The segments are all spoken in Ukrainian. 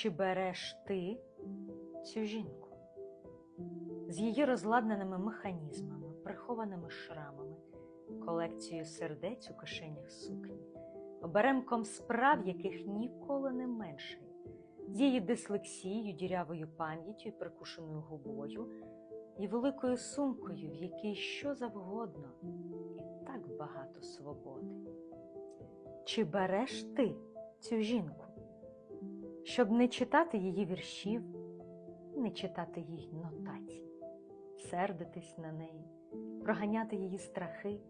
Чи береш ти цю жінку з її розладнаними механізмами, прихованими шрамами, колекцією сердець у кишенях сукні, оберемком справ, яких ніколи не меншає, з її дислексією, дірявою пам'яттю і прикушеною губою, і великою сумкою, в якій що завгодно, і так багато свободи. Чи береш ти цю жінку? Щоб не читати її віршів, не читати їй нотацій, сердитись на неї, проганяти її страхи,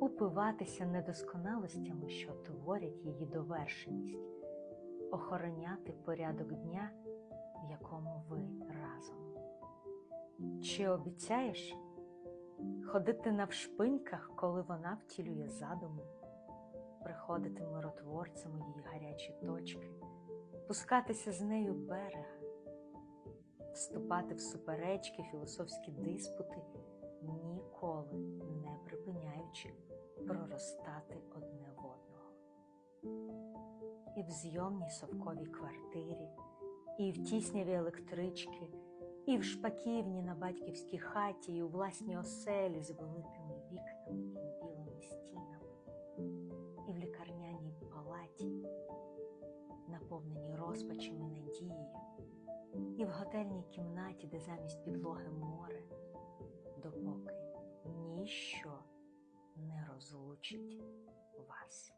упиватися недосконалостями, що творять її довершеність, охороняти порядок дня, в якому ви разом. Чи обіцяєш ходити навшпиньках, коли вона втілює задуми, приходити миротворцем у її гарячі точки? пускатися з нею берега, вступати в суперечки, філософські диспути, ніколи не припиняючи проростати одне в одного. І в зйомній совковій квартирі, і в тісняві електрички, і в шпаківні на батьківській хаті, і у власній оселі з великими вікнами розпачем і надією, і в готельній кімнаті, де замість підлоги море, допоки ніщо не розлучить вас.